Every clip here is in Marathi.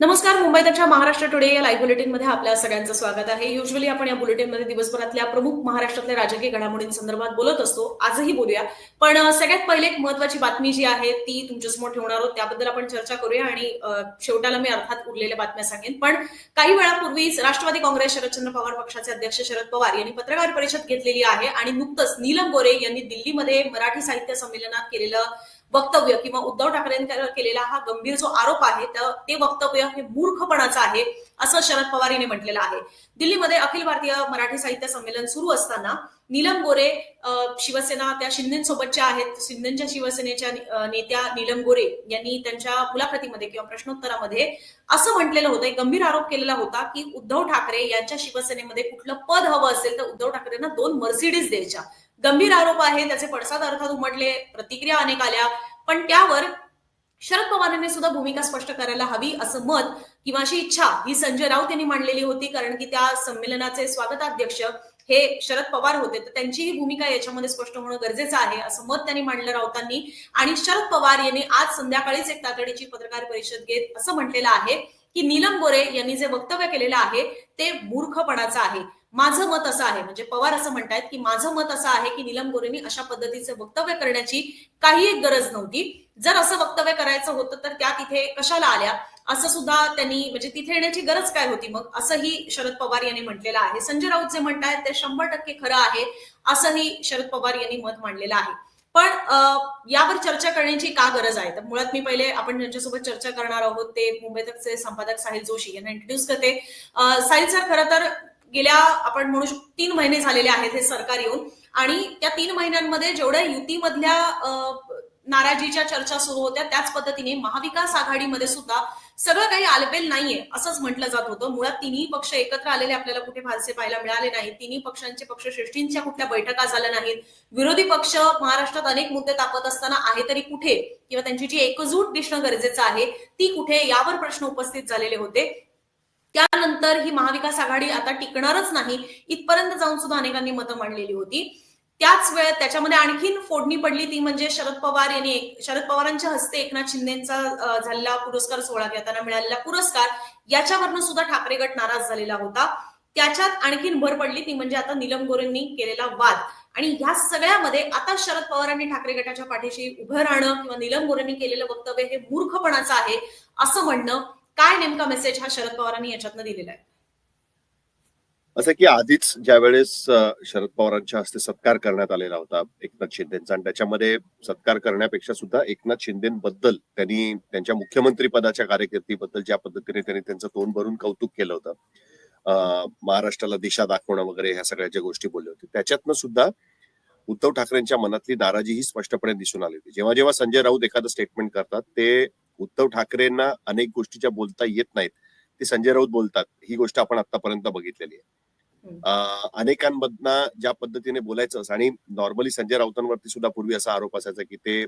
नमस्कार मुंबईच्या महाराष्ट्र टुडे या लाईव्ह बुलेटिनमध्ये आपल्या सगळ्यांचं स्वागत आहे. युजली आपण या बुलेटिनमध्ये दिवसभरातल्या प्रमुख महाराष्ट्रातल्या राजकीय घडामोडींसंदर्भात बोलत असतो. आजही बोलूया. पण सगळ्यात पहिले एक महत्वाची बातमी जी आहे ती तुमच्यासमोर ठेवणार आहोत. त्याबद्दल आपण चर्चा करूया आणि शेवटाला मी अर्थात उरलेल्या बातम्या सांगेन. पण काही वेळापूर्वीच राष्ट्रवादी काँग्रेस शरदचंद्र पवार पक्षाचे अध्यक्ष शरद पवार यांनी पत्रकार परिषद घेतलेली आहे आणि नुकतंच नीलम गोरे यांनी दिल्लीमध्ये मराठी साहित्य संमेलनात केलेलं वक्तव्य किंवा उद्धव ठाकरेंवर केलेला हा गंभीर जो आरोप आहे तर ते वक्तव्य हे मूर्खपणाचं आहे असं शरद पवार यांनी म्हटलेलं आहे. दिल्लीमध्ये अखिल भारतीय मराठी साहित्य संमेलन सुरू असताना नीलम गोरे शिवसेना त्या शिंदेसोबतच्या आहेत शिंदेच्या शिवसेनेच्या नेत्या नीलम गोरे यांनी त्यांच्या मुलाखतीमध्ये किंवा प्रश्नोत्तरामध्ये असं म्हटलेलं होतं एक गंभीर आरोप केलेला होता की उद्धव ठाकरे यांच्या शिवसेनेमध्ये कुठलं पद हवं असेल तर उद्धव ठाकरेंना दोन मर्सिडीज द्यायच्या. गंभीर आरोप आहे त्याचे पडसाद अर्थात उमटले प्रतिक्रिया अनेक आल्या. पण त्यावर शरद पवारांनी सुद्धा भूमिका स्पष्ट करायला हवी असं मत किंवा अशी इच्छा ही संजय राऊत यांनी मांडलेली होती कारण की त्या संमेलनाचे स्वागताध्यक्ष हे शरद पवार होते. तर त्यांचीही भूमिका याच्यामध्ये स्पष्ट होणं गरजेचं आहे असं मत त्यांनी मांडलं राऊतांनी. आणि शरद पवार यांनी आज संध्याकाळीच एक तातडीची पत्रकार परिषद घेत असं म्हटलेलं आहे की नीलम गोरे यांनी जे वक्तव्य केलेलं आहे ते मूर्खपणाचं आहे. माझं मत असं आहे म्हणजे पवार असं म्हणतायत की माझं मत असं आहे की नीलम गोरेंनी अशा पद्धतीचे वक्तव्य करण्याची काही एक गरज नव्हती. जर असं वक्तव्य करायचं होतं तर त्या तिथे कशाला आल्या? असं सुद्धा त्यांनी म्हणजे तिथे येण्याची गरज काय होती मग? असंही शरद पवार यांनी म्हटलेलं आहे. संजय राऊत जे म्हणतायत ते शंभर टक्के खरं आहे असंही शरद पवार यांनी मत मांडलेलं आहे. पण यावर चर्चा करण्याची का गरज आहे? तर मुळात मी पहिले आपण ज्यांच्यासोबत चर्चा करणार आहोत ते मुंबईतचे संपादक साहिल जोशी यांना इंट्रोड्यूस करते. साहिल सर खरं तर गेल्या आपण म्हणू शकतो तीन महिने झालेले आहेत हे सरकार येऊन. आणि त्या तीन महिन्यांमध्ये जेवढ्या युतीमधल्या नाराजीच्या चर्चा सुरू होत्या त्याच पद्धतीने महाविकास आघाडीमध्ये सुद्धा सगळं काही आलबेल नाहीये असंच म्हटलं जात होतं. मुळात तिन्ही पक्ष एकत्र आलेले आपल्याला कुठे फारसे पाहायला मिळाले नाहीत. तिन्ही पक्षांचे पक्षश्रेष्ठींच्या कुठल्या बैठका झाल्या नाहीत. विरोधी पक्ष महाराष्ट्रात अनेक मुद्दे तापत असताना आहे तरी कुठे? किंवा त्यांची जी एकजूट दिसणं गरजेचं आहे ती कुठे? यावर प्रश्न उपस्थित झालेले होते. त्यानंतर ही महाविकास आघाडी आता टिकणारच नाही. इथपर्यंत जाऊन सुद्धा अनेकांनी मतं मांडलेली होती. त्याच वेळेत त्याच्यामध्ये आणखीन फोडणी पडली ती म्हणजे शरद पवार यांनी शरद पवारांच्या हस्ते एकनाथ शिंदेचा झालेला पुरस्कार सोहळा घेताना मिळालेला पुरस्कार याच्यावरनं सुद्धा ठाकरे गट नाराज झालेला होता. त्याच्यात आणखीन भर पडली ती म्हणजे आता नीलम गोरेंनी केलेला वाद. आणि ह्या सगळ्यामध्ये आता शरद पवारांनी ठाकरे गटाच्या पाठीशी उभं राहणं किंवा नीलम गोरेंनी केलेलं वक्तव्य हे मूर्खपणाचं आहे असं म्हणणं काय नेमका मेसेज हा शरद पवारांनी याच्यातनं दिलेला आहे? असं की आधीच ज्या वेळेस शरद पवारांच्या हस्ते सत्कार करण्यात आलेला होता एकनाथ शिंदेचा आणि त्याच्यामध्ये सत्कार करण्यापेक्षा सुद्धा एकनाथ शिंदेबद्दल त्यांनी त्यांच्या मुख्यमंत्री पदाच्या कार्यकिर्दीबद्दल ज्या पद्धतीने त्यांनी त्यांचं तोंड भरून कौतुक केलं होतं महाराष्ट्राला दिशा दाखवणं वगैरे ह्या सगळ्या ज्या गोष्टी बोलल्या होत्या त्याच्यातनं सुद्धा उद्धव ठाकरेंच्या मनातली नाराजी ही स्पष्टपणे दिसून आली होती. जेव्हा जेव्हा संजय राऊत एखादं स्टेटमेंट करतात ते उद्धव ठाकरेंना अनेक गोष्टी ज्या बोलता येत नाहीत. ते संजय राऊत बोलतात. ही गोष्ट आपण आतापर्यंत बघितलेली आहे. अनेकांमधनं ज्या पद्धतीने बोलायचं असं आणि नॉर्मली संजय राऊतांवरती सुद्धा पूर्वी असा आरोप असायचा की ते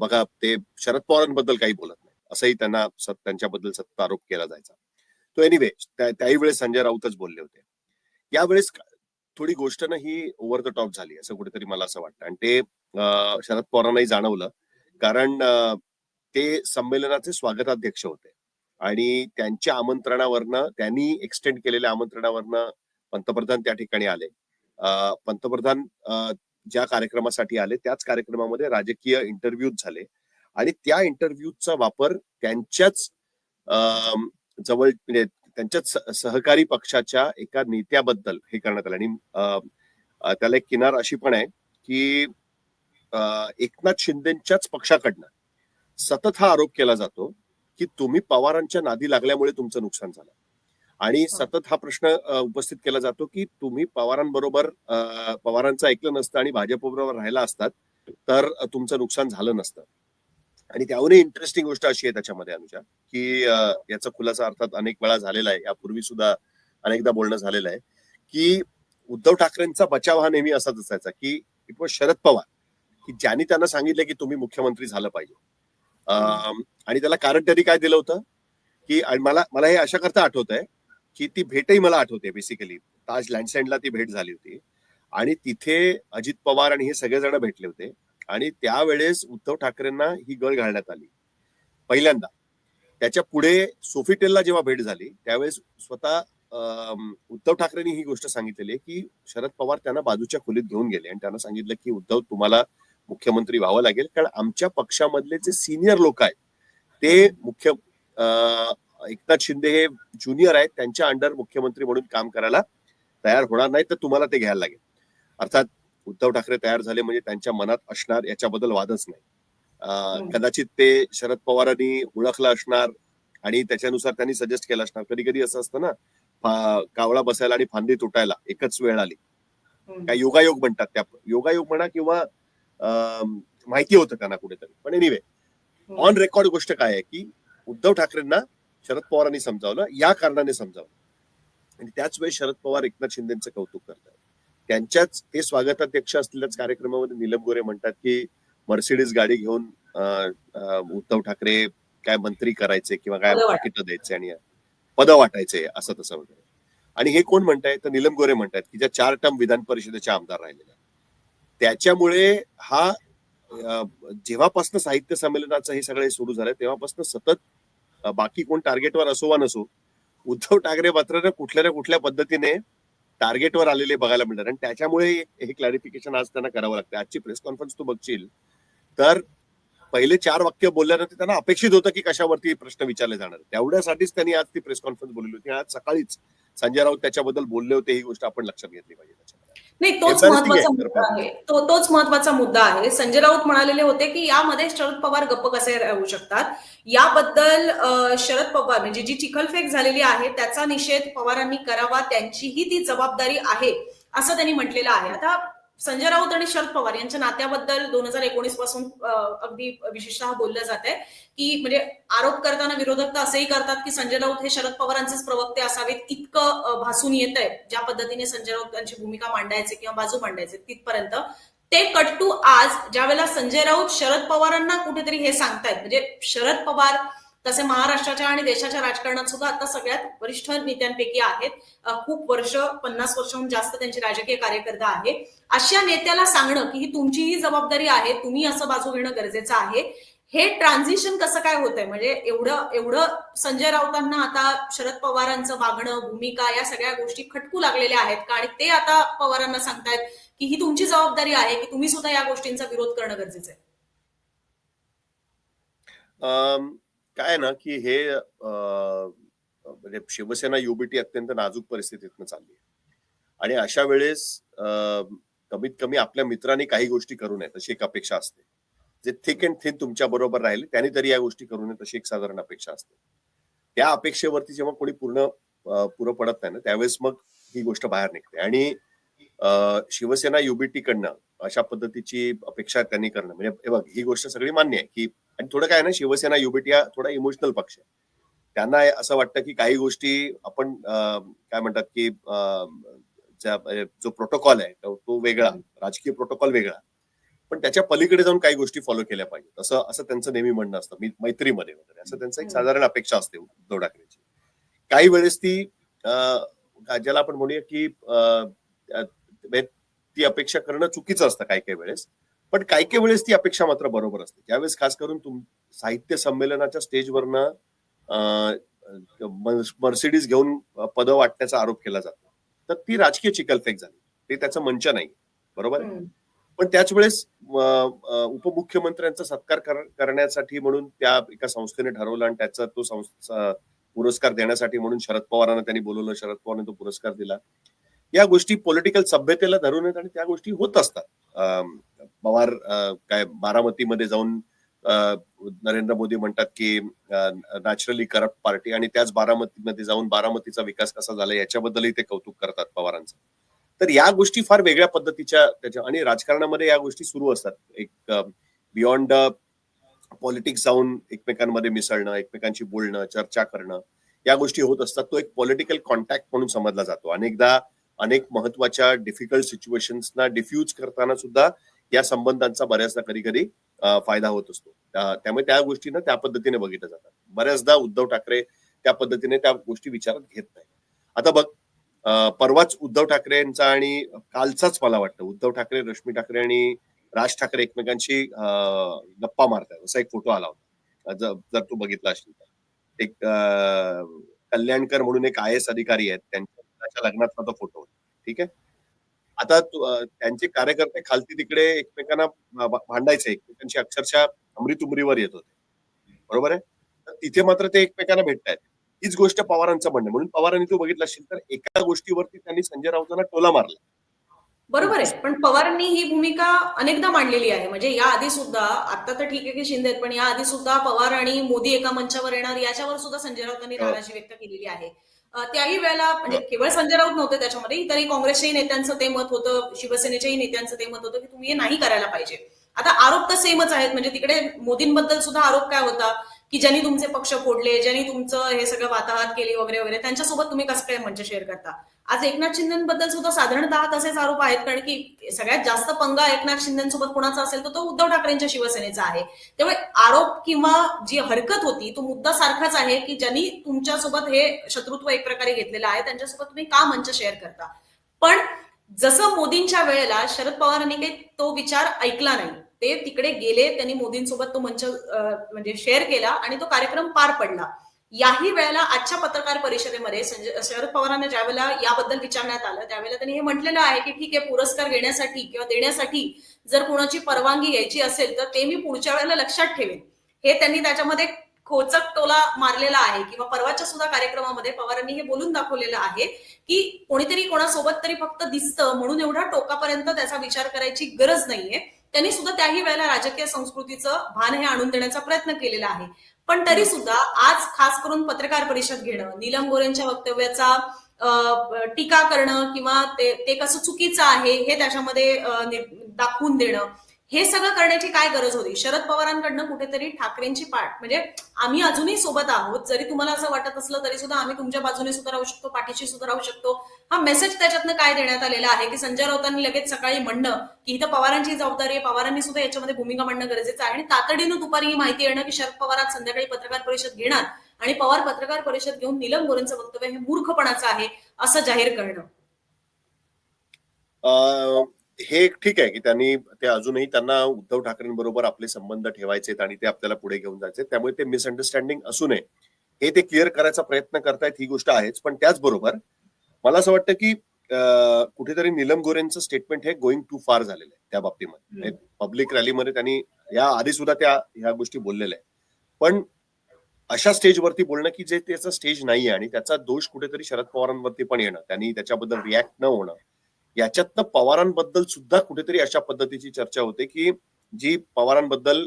बघा ते शरद पवारांबद्दल काही बोलत नाही असंही त्यांना त्यांच्याबद्दल सतत आरोप केला जायचा. तो एनिवे त्याही वेळेस संजय राऊतच बोलले होते. यावेळेस थोडी गोष्ट ना ही ओव्हर द टॉप झाली असं कुठेतरी मला असं वाटतं. आणि ते शरद पवारांनाही जाणवलं. कारण ते संमेलनाचे स्वागताध्यक्ष होते. आणि त्यांच्या आमंत्रणावरनं त्यांनी एक्सटेंड केलेल्या आमंत्रणावरनं पंतप्रधान त्या ठिकाणी आले. पंतप्रधान ज्या कार्यक्रमासाठी आले त्याच कार्यक्रमामध्ये राजकीय इंटरव्ह्यूज झाले. आणि त्या इंटरव्ह्यूचा वापर त्यांच्याच अं, जवळ म्हणजे त्यांच्याच सहकारी पक्षाच्या एका नेत्याबद्दल हे करण्यात आलं. आणि अं, त्याला एक किनार अशी पण आहे की एकनाथ शिंदेच्याच पक्षाकडनं सतत हा आरोप केला जातो की तुम्ही पवारांच्या नादी लागल्यामुळे तुमचं नुकसान झालं. आणि सतत हा प्रश्न उपस्थित केला जातो की तुम्ही पवारांबरोबर पवारांचं ऐकलं नसतं आणि भाजपबरोबर राहिला असतात तर तुमचं नुकसान झालं नसतं. आणि त्याहूनही इंटरेस्टिंग गोष्ट अशी आहे त्याच्यामध्ये अनुजा की याचा खुलासा अर्थात अनेक वेळा झालेला आहे. यापूर्वी सुद्धा अनेकदा बोलणं झालेलं आहे की उद्धव ठाकरेंचा बचाव हा नेहमी असाच असायचा की इट वॉज शरद पवार की ज्यांनी त्यांना सांगितलं की तुम्ही मुख्यमंत्री झालं पाहिजे. आणि त्याला कारण त्यांनी काय दिलं होतं? की मला मला हे अशा करता आठवत आहे की ती भेटही मला आठवते बेसिकली ताज लँडस्टँडला ती भेट झाली होती. आणि तिथे अजित पवार आणि हे सगळेजण भेटले होते. आणि त्यावेळेस उद्धव ठाकरेंना ही गळ घालण्यात आली. पहिल्यांदा. त्याच्या पुढे सोफिटेलला जेव्हा भेट झाली त्यावेळेस स्वतः उद्धव ठाकरेंनी ही गोष्ट सांगितलेली आहे की शरद पवार त्यांना बाजूच्या खोलीत घेऊन गेले. आणि त्यांना सांगितलं की उद्धव तुम्हाला मुख्यमंत्री व्हावं लागेल. कारण आमच्या पक्षामधले जे सिनियर लोक आहेत ते मुख्य एकनाथ शिंदे हे ज्युनियर आहेत. त्यांच्या अंडर मुख्यमंत्री म्हणून काम करायला तयार होणार नाही तर तुम्हाला ते घ्यायला लागेल. अर्थात उद्धव ठाकरे तयार झाले म्हणजे त्यांच्या मनात असणार याच्याबद्दल वादच नाही. कदाचित ते शरद पवारांनी ओळखलं असणार आणि त्याच्यानुसार त्यांनी सजेस्ट केलं असणार. कधी कधी असं असतं ना कावळा बसायला आणि फांदी तुटायला एकच वेळ आली. हम्म. काय योगायोग म्हणतात त्या योगायोग म्हणा किंवा माहिती होतं त्यांना कुठेतरी पण एनिवे. ऑन रेकॉर्ड गोष्ट काय आहे की उद्धव ठाकरेंना शरद पवारांनी समजावलं या कारणाने समजावलं आणि त्याच वेळी शरद पवार एकनाथ शिंदेचं कौतुक करतात त्यांच्याच ते स्वागताध्यक्ष असलेल्याच कार्यक्रमामध्ये नीलम गोरे म्हणतात की मर्सिडीज गाडी घेऊन उद्धव ठाकरे काय मंत्री करायचे किंवा काय. पाकिट द्यायचे आणि पदं वाटायचे असं तसं वगैरे आणि हे कोण म्हणताय तर नीलम गोरे म्हणतात की ज्या चार टर्म विधान परिषदेचे आमदार राहिलेले आहेत. त्याच्यामुळे हा जेव्हापासनं जेव्हापासून साहित्य संमेलनाचं हे सगळे सुरू झालं तेव्हापासून सतत बाकी कोण टार्गेटवर असो वा नसो उद्धव ठाकरे मात्र कुठल्या ना कुठल्या पद्धतीने टार्गेटवर आलेले बघायला मिळतात. आणि त्याच्यामुळे हे क्लॅरिफिकेशन आज त्यांना करावं लागतं आजची प्रेस कॉन्फरन्स तू बघशील तर पहिले चार वाक्य बोलल्यानंतर त्यांना अपेक्षित होतं की कशावरती प्रश्न विचारले जाणार. तेवढ्यासाठीच त्यांनी आज ती प्रेस कॉन्फरन्स बोलली होती. आज सकाळीच संजय राऊत त्याच्याबद्दल बोलले होते ही गोष्ट आपण लक्षात घेतली पाहिजे त्याच्या नाही तोच महत्त्वाचा मुद्दा आहे. तो तोच महत्त्वाचा मुद्दा आहे. संजय राऊत म्हणालेले होते की यामध्ये शरद पवार गप्प कसे राहू शकतात? याबद्दल शरद पवार म्हणजे जी चिखलफेक झालेली आहे त्याचा निषेध पवारांनी करावा त्यांचीही ती जबाबदारी आहे असं त्यांनी म्हटलेलं आहे. आता संजय राऊत आणि शरद पवार यांच्या नात्याबद्दल दोन हजार एकोणीसपासून अगदी विशेषतः बोललं जात आहे की म्हणजे आरोप करताना विरोधक तर असेही करतात की संजय राऊत हे शरद पवारांचेच प्रवक्ते असावेत इतकं भासून येत आहे ज्या पद्धतीने संजय राऊत त्यांची भूमिका मांडायचे किंवा बाजू मांडायचे तिथपर्यंत. ते कट्टू आज ज्यावेळेला संजय राऊत शरद पवारांना कुठेतरी हे सांगतायत म्हणजे शरद पवार तसे महाराष्ट्राच्या आणि देशाच्या राजकारणात सुद्धा आता सगळ्यात वरिष्ठ नेत्यांपैकी आहेत. खूप वर्ष पन्नास वर्षाहून जास्त त्यांची राजकीय कार्यकर्ता आहे अशा नेत्याला सांगणं की ही तुमचीही जबाबदारी आहे तुम्ही असं बाजू घेणं गरजेचं आहे. हे ट्रान्झिशन कसं काय होतंय? म्हणजे एवढं एवढं संजय राऊतांना आता शरद पवारांचं वागणं भूमिका या सगळ्या गोष्टी खटकू लागलेल्या आहेत का? आणि ते आता पवारांना सांगतायत की ही तुमची जबाबदारी आहे की तुम्ही सुद्धा या गोष्टींचा विरोध करणं गरजेचं आहे. काय ना की हे म्हणजे शिवसेना युबीटी अत्यंत नाजूक परिस्थितीतनं चालली आहे. आणि अशा वेळेस कमीत कमी आपल्या मित्रांनी काही गोष्टी करू नयेत अशी एक अपेक्षा असते. जे थिक अँड थिन तुमच्या बरोबर राहिले त्यांनी तरी या गोष्टी करू नयेत अशी एक साधारण अपेक्षा असते. त्या अपेक्षेवरती जेव्हा कोणी पूर्ण पुरं पडत नाही ना त्यावेळेस मग ही गोष्ट बाहेर निघते. आणि शिवसेना युबीटी कडनं अशा पद्धतीची अपेक्षा त्यांनी करणं. म्हणजे हे बघ ही गोष्ट सगळी मान्य आहे की आणि थोडं काय ना शिवसेना युबीटी हा थोडा इमोशनल पक्ष आहे. त्यांना असं वाटतं की काही गोष्टी आपण काय म्हणतात की जो प्रोटोकॉल आहे तो वेगळा राजकीय प्रोटोकॉल वेगळा. पण त्याच्या पलीकडे जाऊन काही गोष्टी फॉलो केल्या पाहिजेत. असं असं त्यांचं नेहमी म्हणणं असतं मी मैत्रीमध्ये वगैरे. असं त्यांचं एक. साधारण अपेक्षा असते उद्धव ठाकरेची. काही वेळेस ती ज्याला आपण म्हणूया की म्हणजे ती अपेक्षा करणं चुकीचं असतं काही काही वेळेस. पण काही काही वेळेस ती अपेक्षा मात्र बरोबर असते. ज्यावेळेस खास करून तुम साहित्य संमेलनाच्या स्टेजवरनं मर्सिडीज घेऊन पदं वाटण्याचा आरोप केला जातो. तर ती राजकीय चिकलफेक झाली. ते त्याचं मंच नाही. बरोबर? आहे. पण त्याच वेळेस उपमुख्यमंत्र्यांचा सत्कार कर- करण्यासाठी म्हणून त्या एका संस्थेने ठरवलं आणि त्याचा तो पुरस्कार देण्यासाठी म्हणून शरद पवारांना त्यांनी बोलवलं. शरद पवारांनी तो पुरस्कार दिला. या गोष्टी पॉलिटिकल सभ्यतेला धरून आहेत आणि त्या गोष्टी होत असतात. पवार काय बारामतीमध्ये जाऊन नरेंद्र मोदी म्हणतात की नॅचरली करप्ट पार्टी आणि त्याच बारामतीमध्ये जाऊन बारामतीचा विकास कसा झाला याच्याबद्दलही ते कौतुक करतात पवारांचं. तर या गोष्टी फार वेगळ्या पद्धतीच्या त्याच्या आणि राजकारणामध्ये या गोष्टी सुरू असतात. एक बियॉन्ड पॉलिटिक्स जाऊन एकमेकांमध्ये मिसळणं एकमेकांशी बोलणं चर्चा करणं या गोष्टी होत असतात. तो एक पॉलिटिकल कॉन्टॅक्ट म्हणून समजला जातो. अनेकदा अनेक महत्त्वाच्या डिफिकल्ट सिच्युएशन्सना डिफ्यूज करताना सुद्धा या संबंधांचा बऱ्याचदा कधी कधी फायदा होत असतो. त्यामुळे त्या गोष्टींना त्या पद्धतीने बघितलं जातात बऱ्याचदा उद्धव ठाकरे त्या पद्धतीने त्या गोष्टी विचारात घेत नाही आता बघ परवाच उद्धव ठाकरे यांचा आणि कालचाच मला वाटतं उद्धव ठाकरे रश्मी ठाकरे आणि राज ठाकरे एकमेकांशी गप्पा मारतात. असा एक फोटो आला होता. जर तू बघितला असेल तर. एक कल्याणकर म्हणून एक आय एस अधिकारी आहेत त्यांच्या. मुलाच्या लग्नातला तो फोटो ठीक आहे? आता त्यांचे कार्यकर्ते खालती तिकडे एकमेकांना भांडायचे. एकमेकांची अक्षरशः अमृतुमरीवर येत होते. बरोबर आहे? तर तिथे मात्र ते एकमेकांना भेटतायत. हीच गोष्ट पवारांचं म्हणणं. म्हणून पवारांनी तू बघितलं असेल तर एका गोष्टीवरती त्यांनी संजय राऊतांना टोला मारला. बरोबर आहे. पण पवारांनी ही भूमिका अनेकदा मांडलेली आहे. म्हणजे या आधी सुद्धा आता तर ठीक आहे की शिंदे आहेत, पण या आधी सुद्धा पवार आणि मोदी एका मंचावर येणार याच्यावर सुद्धा संजय राऊतांनी हो. नाराजी व्यक्त केलेली आहे. त्याही वेळेला म्हणजे केवळ संजय राऊत नव्हते त्याच्यामध्ये इतरही काँग्रेसच्याही नेत्यांचं ते मत होतं शिवसेनेच्याही नेत्यांचं ते मत होतं की तुम्ही हे नाही करायला पाहिजे. आता आरोप तर सेमच आहेत म्हणजे तिकडे मोदींबद्दल सुद्धा आरोप काय होता? की ज्यांनी तुमचे पक्ष फोडले ज्यांनी तुमचं हे सगळं वाताहत केली वगैरे वगैरे त्यांच्यासोबत तुम्ही कसं काय मंच शेअर करता? आज एकनाथ शिंदेबद्दल सुद्धा साधारणतः तसेच आरोप आहेत कारण की सगळ्यात जास्त पंगा एकनाथ शिंदेसोबत कोणाचा असेल तर तो उद्धव ठाकरेंच्या शिवसेनेचा आहे. त्यामुळे आरोप किंवा जी हरकत होती तो मुद्दा सारखाच आहे की ज्यांनी तुमच्यासोबत हे शत्रुत्व एक प्रकारे घेतलेलं आहे त्यांच्यासोबत तुम्ही का मंच शेअर करता? पण जसं मोदींच्या वेळेला शरद पवारांनी काही तो विचार ऐकला नाही ते तिकडे गेले त्यांनी मोदींसोबत तो मंच म्हणजे शेअर केला आणि तो कार्यक्रम पार पडला. याही वेळेला आजच्या पत्रकार परिषदेमध्ये संजय शरद पवारांना ज्यावेळेला याबद्दल विचारण्यात आलं त्यावेळेला त्यांनी हे म्हटलेलं आहे की ठीक आहे पुरस्कार घेण्यासाठी किंवा देण्यासाठी जर कोणाची परवानगी घ्यायची असेल तर ते मी पुढच्या वेळेला लक्षात ठेवेन. हे त्यांनी त्याच्यामध्ये खोचक टोला मारलेला आहे किंवा परवाच्या सुद्धा कार्यक्रमामध्ये पवारांनी हे बोलून दाखवलेलं आहे की कोणीतरी कोणासोबत तरी फक्त दिसतं म्हणून एवढा टोकापर्यंत त्याचा विचार करायची गरज नाहीये. त्यांनी सुद्धा त्याही वेळेला राजकीय संस्कृतीचं भान हे आणून देण्याचा प्रयत्न केलेला आहे. पण तरी सुद्धा आज खास करून पत्रकार परिषद घेणं नीलम गोरेंच्या वक्तव्याचा टीका करणं किंवा ते ते कसं चुकीचं आहे हे त्याच्यामध्ये दाखवून देणं हे सगळं करण्याची काय गरज होती? शरद पवारांकडनं कुठेतरी ठाकरेंची पाठ म्हणजे आम्ही अजूनही सोबत आहोत. जरी तुम्हाला असं वाटत असलं तरी सुद्धा आम्ही तुमच्या बाजूने सुद्धा राहू शकतो पाठीशी सुद्धा राहू शकतो. हा मेसेज त्याच्यातनं काय देण्यात आलेला आहे की संजय राऊतांनी लगेच सकाळी म्हणणं की इथं पवारांची जबाबदारी आहे. पवारांनी सुद्धा याच्यामध्ये भूमिका मांडणं गरजेचं आहे. आणि तातडीनं दुपारी ही माहिती येणं की शरद पवार आज संध्याकाळी पत्रकार परिषद घेणार आणि पवार पत्रकार परिषद घेऊन नीलम गोरेंचं वक्तव्य हे मूर्खपणाचं आहे असं जाहीर करणं. हे ठीक आहे की त्यांनी ते अजूनही त्यांना उद्धव ठाकरेंबरोबर आपले संबंध ठेवायचेत आणि ते आपल्याला पुढे घेऊन जायचे त्यामुळे ते मिसअंडरस्टँडिंग असू नये. हे ते क्लिअर करायचा प्रयत्न करतायत ही गोष्ट आहेच. पण त्याचबरोबर मला असं वाटतं की कुठेतरी निलम गोरेंचं स्टेटमेंट हे गोइंग टू फार झालेलं आहे त्या बाबतीमध्ये. पब्लिक रॅलीमध्ये त्यांनी या आधी सुद्धा त्या ह्या गोष्टी बोललेल्या आहेत. पण अशा स्टेजवरती बोलणं की जे त्याचं स्टेज नाहीये आणि त्याचा दोष कुठेतरी शरद पवारांवरती पण येणं त्यांनी त्याच्याबद्दल रिॲक्ट न होणं याच्यातनं पवारांबद्दल सुद्धा कुठेतरी अशा पद्धतीची चर्चा होते की जी पवारांबद्दल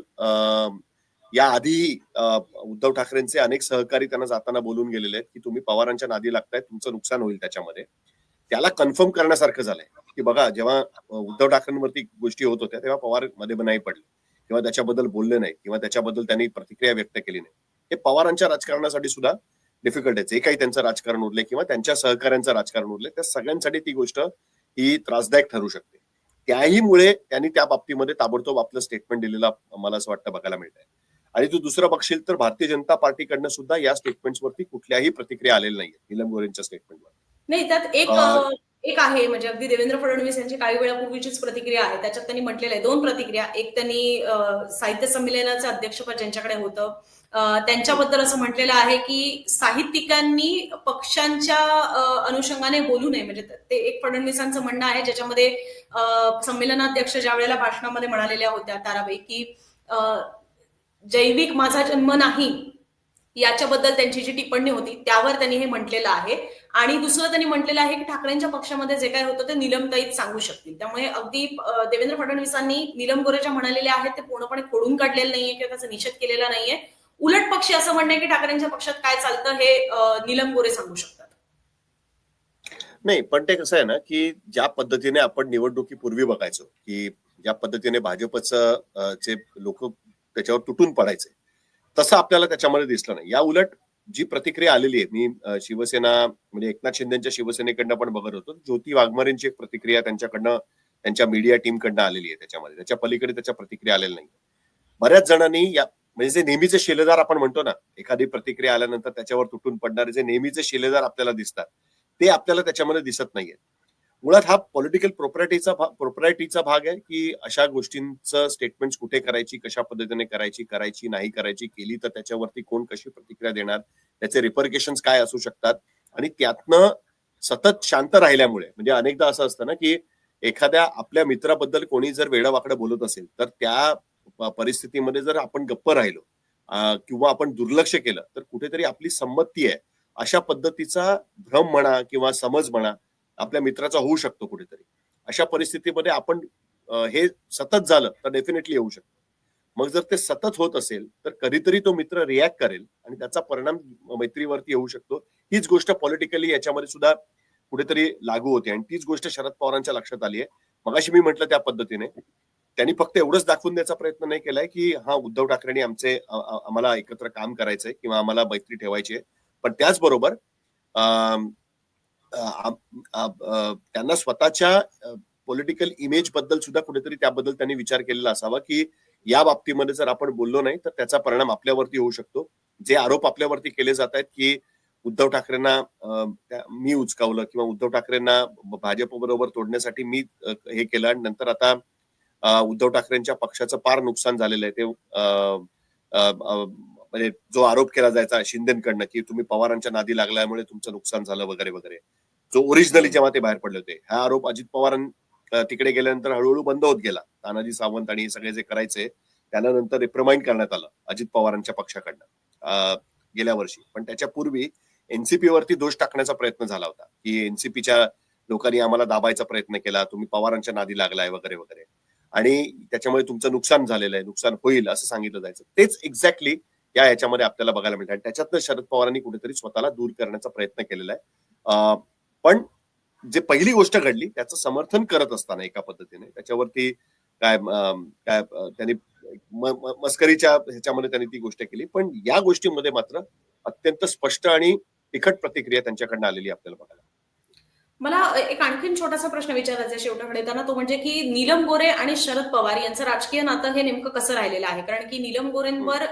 या आधी उद्धव ठाकरेंचे अनेक सहकारी त्यांना जाताना बोलून गेलेले आहेत की तुम्ही पवारांच्या नादी लागताय तुमचं नुकसान होईल त्याच्यामध्ये. त्याला कन्फर्म करण्यासारखं झालंय की बघा जेव्हा उद्धव ठाकरेंवरती गोष्टी होत होत्या तेव्हा पवारमध्ये नाही पडले. किंवा त्याच्याबद्दल बोलले नाही किंवा त्याच्याबद्दल त्यांनी प्रतिक्रिया व्यक्त केली नाही. हे पवारांच्या राजकारणासाठी सुद्धा डिफिकल्ट आहे. जे काही त्यांचं राजकारण उरले किंवा त्यांच्या सहकाऱ्यांचं राजकारण उरले त्या सगळ्यांसाठी ती गोष्ट ही त्रासदायक ठरू शकते. त्याहीमुळे त्यांनी त्या बाबतीमध्ये ताबडतोब आपलं स्टेटमेंट दिलेलं मला असं वाटतं बघायला मिळत आहे आणि तू दुसरं बघशील तर भारतीय जनता पार्टीकडनं सुद्धा या स्टेटमेंट्सवरती कुठल्याही प्रतिक्रिया आलेल्या नाहीये निलम गोरेंच्या स्टेटमेंटवर नाही त्यात एक अं, एक आहे म्हणजे अगदी देवेंद्र फडणवीस यांची काही वेळापूर्वीचीच प्रतिक्रिया आहे. त्याच्यात त्यांनी म्हटलेलं आहे दोन प्रतिक्रिया. एक त्यांनी साहित्य संमेलनाचं अध्यक्षपद ज्यांच्याकडे होतं त्यांच्याबद्दल असं म्हटलेलं आहे की साहित्यिकांनी पक्षांच्या अनुषंगाने बोलू नये. म्हणजे ते एक फडणवीसांचं म्हणणं आहे ज्याच्यामध्ये संमेलनाध्यक्ष ज्या वेळेला भाषणामध्ये म्हणालेल्या होत्या ताराबाई की अं, जैविक माझा जन्म नाही याच्याबद्दल त्यांची जी टिप्पणी होती त्यावर त्यांनी हे म्हटलेलं आहे. आणि दुसरं त्यांनी म्हटलेलं आहे की ठाकरेंच्या पक्षामध्ये जे काय होतं ते निलमताईत सांगू शकतील. त्यामुळे अगदी देवेंद्र फडणवीसांनी निलम गोरे ज्या म्हणालेल्या आहेत ते पूर्णपणे खोडून काढलेलं नाहीये किंवा त्याचा निषेध केलेला नाहीये. उलट पक्षी असं म्हणणं की ठाकरेंच्या पक्षात काय चालतं हे निलम गोरे सांगू शकतात. नाही पण ते कसं आहे ना की ज्या पद्धतीने आपण निवडणुकीपूर्वी बघायचो की ज्या पद्धतीने भाजपचं जे लोक त्याच्यावर तुटून पडायचे तसं आपल्याला त्याच्यामध्ये दिसलं नाही. या उलट जी प्रतिक्रिया आलेली आहे मी शिवसेना म्हणजे एकनाथ शिंदेच्या शिवसेनेकडनं पण बघत होतो. ज्योती वाघमारेंची एक प्रतिक्रिया त्यांच्याकडनं त्यांच्या मीडिया टीमकडनं आलेली आहे त्याच्यामध्ये. त्याच्या पलीकडे त्याच्या प्रतिक्रिया आलेल्या नाही बऱ्याच जणांनी या म्हणजे जे नेहमीचे शिलेदार आपण म्हणतो ना एखादी प्रतिक्रिया आल्यानंतर त्याच्यावर तुटून पडणारे जे नेहमीचे शिलेदार आपल्याला दिसतात ते आपल्याला त्याच्यामध्ये दिसत नाहीये मुळात हा पॉलिटिकल प्रोपर्टीचा प्रोपरायटीचा भाग आहे की अशा गोष्टींचं स्टेटमेंट कुठे करायची कशा पद्धतीने करायची करायची नाही करायची केली तर त्याच्यावरती कोण कशी प्रतिक्रिया देणार त्याचे रिपरकेशन काय असू शकतात? आणि त्यातनं सतत शांत राहिल्यामुळे म्हणजे अनेकदा असं असतं ना की एखाद्या आपल्या मित्राबद्दल कोणी जर वेडावाकडं बोलत असेल तर त्या परिस्थितीमध्ये जर आपण गप्प राहिलो किंवा आपण दुर्लक्ष केलं तर कुठेतरी आपली संमती आहे. अशा पद्धतीचा भ्रम म्हणा किंवा समज म्हणा आपल्या मित्राचा होऊ शकतो कुठेतरी. अशा परिस्थितीमध्ये आपण हे सतत झालं तर डेफिनेटली येऊ शकतो. मग जर ते सतत होत असेल तर कधीतरी तो मित्र रिॲक्ट करेल आणि त्याचा परिणाम मैत्रीवरती येऊ शकतो. हीच गोष्ट पॉलिटिकली याच्यामध्ये सुद्धा कुठेतरी लागू होते. आणि तीच गोष्ट शरद पवारांच्या लक्षात आली आहे. मगाशी मी म्हटलं त्या पद्धतीने त्यांनी फक्त एवढंच दाखवून द्यायचा प्रयत्न नाही केलाय की हा उद्धव ठाकरेंनी आमचे आम्हाला एकत्र काम करायचंय किंवा आम्हाला मैत्री ठेवायची आहे. पण त्याचबरोबर त्यांना स्वतःच्या पॉलिटिकल इमेजबद्दल सुद्धा कुठेतरी त्याबद्दल त्यांनी विचार केलेला असावा की या बाबतीमध्ये जर आपण बोललो नाही तर त्याचा परिणाम आपल्यावरती होऊ शकतो. जे आरोप आपल्यावरती केले जात आहेत की उद्धव ठाकरेंना मी उचकावलं किंवा उद्धव ठाकरेंना भाजप बरोबर तोडण्यासाठी मी हे केलं आणि नंतर आता उद्धव ठाकरेंच्या पक्षाचं फार नुकसान झालेलं आहे. ते अ, म्हणजे जो आरोप केला जायचा शिंदेकडनं की तुम्ही पवारांच्या नादी लागल्यामुळे तुमचं नुकसान झालं वगैरे वगैरे. जो ओरिजिनली जेव्हा ते बाहेर पडले होते हा आरोप अजित पवारां तिकडे गेल्यानंतर हळूहळू बंद होत गेला. तानाजी सावंत आणि हे सगळे जे करायचे त्यानंतर रिप्रमाइंड करण्यात आलं अजित पवारांच्या पक्षाकडनं गेल्या वर्षी. पण त्याच्या पूर्वी एनसीपी वरती दोष टाकण्याचा प्रयत्न झाला होता की एनसीपीच्या लोकांनी आम्हाला दाबायचा प्रयत्न केला तुम्ही पवारांच्या नादी लागलाय वगैरे वगैरे. आणि त्याच्यामुळे तुमचं नुकसान झालेलं आहे नुकसान होईल असं सांगितलं जायचं. तेच एक्झॅक्टली या याच्यामध्ये आपल्याला बघायला मिळतं. आणि त्याच्यातनं शरद पवारांनी कुठेतरी स्वतःला दूर करण्याचा प्रयत्न केलेला आहे. पण जे पहिली गोष्ट घडली त्याचं समर्थन करत असताना एका पद्धतीने त्याच्यावरती काय काय त्यांनी मस्करीच्या ह्याच्यामध्ये त्यांनी ती गोष्ट केली. पण या गोष्टीमध्ये मात्र अत्यंत स्पष्ट आणि तिखट प्रतिक्रिया त्यांच्याकडनं आलेली आपल्याला बघायला. मला एक आणखीन छोटासा प्रश्न विचारायचा शेवटाकडे. येताना तो म्हणजे की नीलम गोरे आणि शरद पवार यांचं राजकीय नातं हे नेमकं कसं राहिलेलं आहे? कारण की नीलम गोरेंवर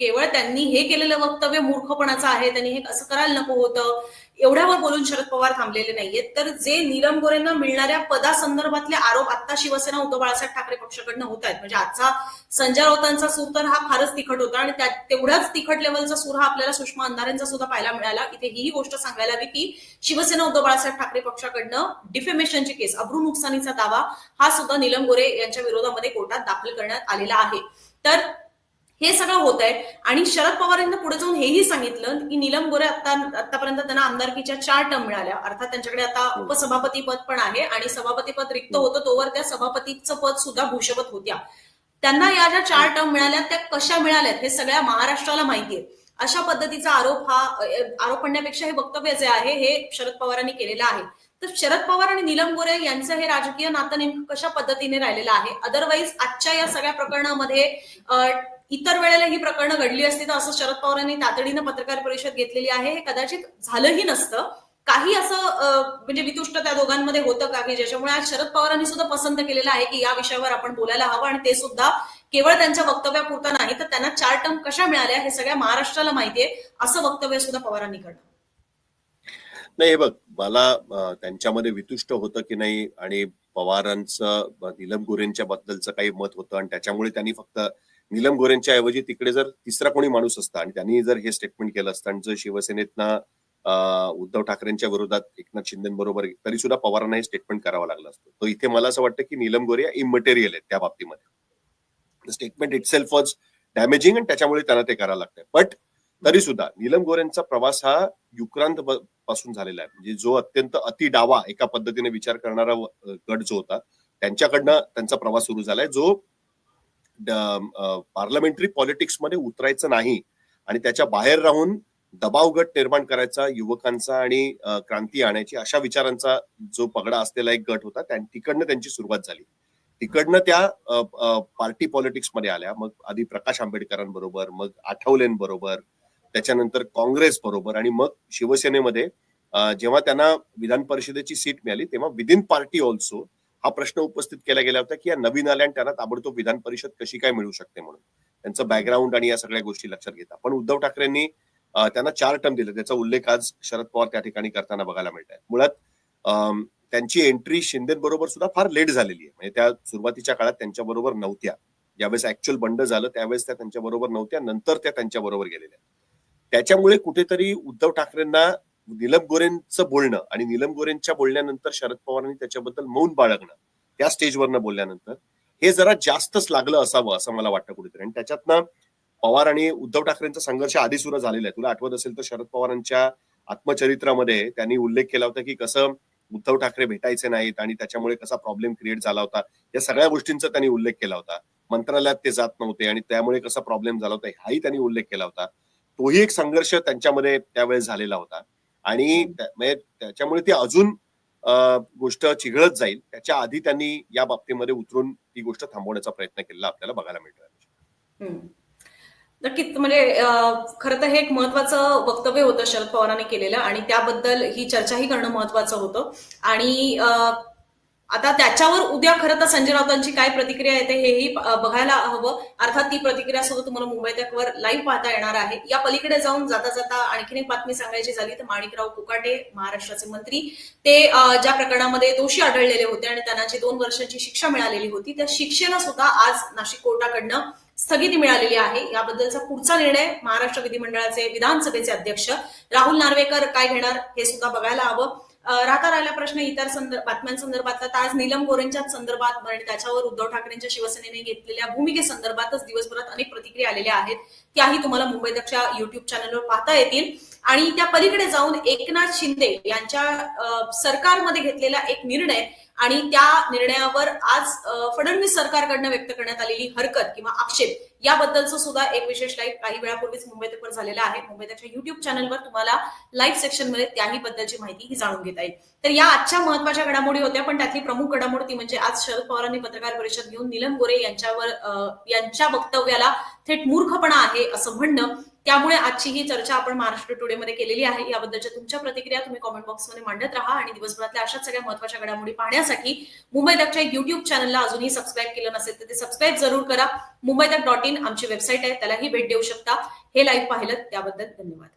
केवळ त्यांनी हे केलेलं वक्तव्य मूर्खपणाचं आहे. त्यांनी हे असं करायला नको होतं. एवढ्यावर बोलून शरद पवार थांबलेले नाहीयेत. तर जे नीलम गोरेंना मिळणाऱ्या पदासंदर्भातले आरोप आता शिवसेना उद्धव बाळासाहेब ठाकरे पक्षाकडनं होत आहेत. म्हणजे आजचा संजय राऊतांचा सूर तर हा फारच तिखट होता आणि त्या तेवढ्याच तिखट लेवलचा सूर हा आपल्याला सुषमा अंधारेंचा सुद्धा पाहायला मिळाला. इथे ही गोष्ट सांगायला हवी की शिवसेना उद्धव बाळासाहेब ठाकरे पक्षाकडनं डिफेमेशनची केस अब्रू नुकसानीचा दावा हा सुद्धा नीलम गोरे यांच्या विरोधामध्ये कोर्टात दाखल करण्यात आलेला आहे. तर हे सगळं होत आहे आणि शरद पवार यांनी पुढे जाऊन हेही सांगितलं की नीलम गोरे आता आतापर्यंत त्यांना आमदारकीच्या चार टर्म मिळाल्या. अर्थात त्यांच्याकडे आता उपसभापती पद पण आहे आणि सभापती पद रिक्त होतं तोवर त्या सभापतीचं पद सुद्धा भूषवत होत्या. त्यांना या ज्या चार टर्म मिळाल्या त्या कशा मिळाल्यात हे सगळ्या महाराष्ट्राला माहितीये. अशा पद्धतीचा आरोप हा आरोप म्हणण्यापेक्षा हे वक्तव्य जे आहे हे शरद पवारांनी केलेलं आहे. तर शरद पवार आणि नीलम गोरे यांचं हे राजकीय नातं नेमकं कशा पद्धतीने राहिलेलं आहे? अदरवाईज आजच्या या सगळ्या प्रकरणामध्ये इतर वेळेला ही प्रकरणं घडली असती तर असं शरद पवारांनी तातडीनं पत्रकार परिषद घेतलेली आहे. हे कदाचित झालंही नसतं. काही असं म्हणजे वितुष्ट त्या दोघांमध्ये होतं का की ज्याच्यामुळे आज शरद पवारांनी सुद्धा पसंत केलेलं आहे की या विषयावर आपण बोलायला हवं आणि ते सुद्धा केवळ त्यांच्या वक्तव्यापुरता नाही तर त्यांना चार टर्म कशा मिळाल्या हे सगळ्या महाराष्ट्राला माहितीये असं वक्तव्य सुद्धा पवारांनी करणं नाही हे बघ मला त्यांच्यामध्ये वितुष्ट होतं की नाही आणि पवारांचं अं, नीलम गोरेंच्या बद्दलचं काही मत होतं आणि त्याच्यामुळे त्यांनी फक्त नीलम गोरेंच्या ऐवजी तिकडे जर तिसरा कोणी माणूस असता आणि त्यांनी जर हे स्टेटमेंट केलं असतं आणि जर शिवसेनेतनं उद्धव ठाकरेंच्या विरोधात एकनाथ शिंदेबरोबर तरी सुद्धा पवारांना हे स्टेटमेंट करावं लागलं असतं. तर इथे मला असं वाटतं की नीलम गोरे इमटेरियल आहेत त्या बाबतीमध्ये. Statement itself was damaging आणि त्याच्यामुळे त्यांना ते करायला लागतंय. बट तरी सुद्धा नीलम गोरेंचा प्रवास हा युक्रांत पासून झालेला आहे. म्हणजे जो अत्यंत अति डावा एका पद्धतीने विचार करणारा गट जो होता त्यांच्याकडनं त्यांचा प्रवास सुरू झालाय. जो पार्लमेंटरी पॉलिटिक्समध्ये उतरायचं नाही. आणि त्याच्या बाहेर राहून दबाव गट निर्माण करायचा युवकांचा आणि क्रांती आणायची अशा विचारांचा जो पगडा असलेला एक गट होता त्या- तिकडनं त्यांची सुरुवात झाली. तिकडनं त्या पार्टी पॉलिटिक्समध्ये आल्या. मग आधी प्रकाश आंबेडकरांबरोबर मग आठवलेंबरोबर त्याच्यानंतर काँग्रेस बरोबर आणि मग शिवसेनेमध्ये जेव्हा त्यांना विधान परिषदेची सीट मिळाली तेव्हा विदिन पार्टी ऑल्सो हा प्रश्न उपस्थित केला गेला होता की या नवीन आल्या आणि त्यांना ताबडतोब विधान परिषद कशी काय मिळू शकते म्हणून. त्यांचं बॅकग्राऊंड आणि या सगळ्या गोष्टी लक्षात घेता. पण उद्धव ठाकरेंनी त्यांना चार टर्म दिले. त्याचा उल्लेख आज शरद पवार त्या ठिकाणी करताना बघायला मिळत आहे मुळात त्यांची एंट्री शिंदेबरोबर सुद्धा फार लेट झालेली आहे. म्हणजे त्या सुरुवातीच्या काळात त्यांच्या बरोबर नव्हत्या. ज्यावेळेस ऍक्च्युअल बंड झालं त्यावेळेस त्या त्यांच्या बरोबर नव्हत्या. नंतर त्या त्यांच्या बरोबर गेलेल्या त्याच्यामुळे कुठेतरी उद्धव ठाकरेंना नीलम गोरेंचं बोलणं आणि नीलम गोरेंच्या बोलण्यानंतर शरद पवारांनी त्याच्याबद्दल मौन बाळगणं त्या स्टेजवरनं बोलल्यानंतर हे जरा जास्तच लागलं असावं असं मला वाटतं कुठेतरी. आणि त्याच्यातनं पवार आणि उद्धव ठाकरेंचा संघर्ष आधी सुरू झालेला आहे. तुला आठवत असेल तर शरद पवारांच्या आत्मचरित्रामध्ये त्यांनी उल्लेख केला होता की कसं उद्धव ठाकरे भेटायचे नाहीत आणि त्याच्यामुळे कसा प्रॉब्लेम क्रिएट झाला होता. या सगळ्या गोष्टींचा त्यांनी उल्लेख केला होता. मंत्रालयात ते जात नव्हते आणि त्यामुळे कसा प्रॉब्लेम झाला होता हाही त्यांनी उल्लेख केला होता. तोही एक संघर्ष त्यांच्यामध्ये त्यावेळेस झालेला होता. आणि म्हणजे त्याच्यामुळे ती अजून गोष्ट चिघळत जाईल. त्याच्या आधी त्यांनी या बाबतीमध्ये उतरून ती गोष्ट थांबवण्याचा प्रयत्न केलेला आपल्याला बघायला मिळतोय. हम्म. नक्कीच म्हणजे खरं तर हे एक महत्वाचं वक्तव्य होतं शरद पवारांनी केलेलं आणि त्याबद्दल ही चर्चाही करणं महत्वाचं होतं. आणि आता त्याच्यावर उद्या खरं तर संजय राऊतांची काय प्रतिक्रिया येते हेही बघायला हवं. अर्थात ती प्रतिक्रिया सुद्धा तुम्हाला मुंबई तकवर लाईव्ह पाहता येणार आहे. या पलीकडे जाऊन जाता जाता आणखीन एक बातमी सांगायची झाली तर माणिकराव कुकाटे महाराष्ट्राचे मंत्री. ते ज्या प्रकरणामध्ये दोषी आढळलेले होते आणि त्यांना जी दोन वर्षांची शिक्षा मिळालेली होती त्या शिक्षेला सुद्धा आज नाशिक कोर्टाकडनं स्थगिती मिळालेली आहे. याबद्दलचा पुढचा निर्णय महाराष्ट्र विधिमंडळाचे विधानसभेचे अध्यक्ष राहुल नार्वेकर काय घेणार हे सुद्धा बघायला हवं. राहता राहिला प्रश्न इतर संदर्भ बातम्यांसंदर्भातला. तर आज नीलम गोरेंच्या संदर्भात आणि त्याच्यावर उद्धव ठाकरेंच्या शिवसेनेने घेतलेल्या भूमिकेसंदर्भातच दिवसभरात अनेक प्रतिक्रिया आलेल्या आहेत. त्याही तुम्हाला मुंबई दक्षा युट्यूब चॅनलवर पाहता येतील. आणि त्या पलीकडे जाऊन एकनाथ शिंदे यांच्या सरकारमध्ये घेतलेला एक निर्णय आणि त्या निर्णयावर आज फडणवीस सरकारकडनं व्यक्त करण्यात आलेली हरकत किंवा आक्षेप याबद्दलचं सुद्धा एक विशेष लाईव्ह काही वेळापूर्वीच मुंबईत पण झालेला आहे. मुंबई त्याच्या युट्यूब चॅनलवर तुम्हाला लाईव्ह सेक्शनमध्ये त्याही बद्दलची माहिती ही जाणून घेता येईल. तर या आजच्या महत्त्वाच्या घडामोडी होत्या पण त्यातली प्रमुख घडामोड ती म्हणजे आज शरद पवारांनी पत्रकार परिषद घेऊन नीलम गोरे यांच्यावर यांच्या वक्तव्याला थेट मूर्खपणा आहे असं म्हणणं. त्यामुळे आजची ही चर्चा आपण महाराष्ट्र टुडे मध्ये केलेली आहे. याबद्दलच्या तुमच्या प्रतिक्रिया तुम्ही कॉमेंट बॉक्समध्ये मांडत राहा आणि दिवसभरातल्या अशाच सगळ्या महत्त्वाच्या घडामोडी पाहण्यासाठी मुंबई तकच्या युट्यूब चॅनलला अजूनही सबस्क्राईब केलं नसेल तर ते सबस्क्राईब जरूर करा. मुंबई तक डॉट इन आमची वेबसाईट आहे. त्यालाही भेट देऊ शकता. हे लाईव्ह पाहिलं त्याबद्दल धन्यवाद.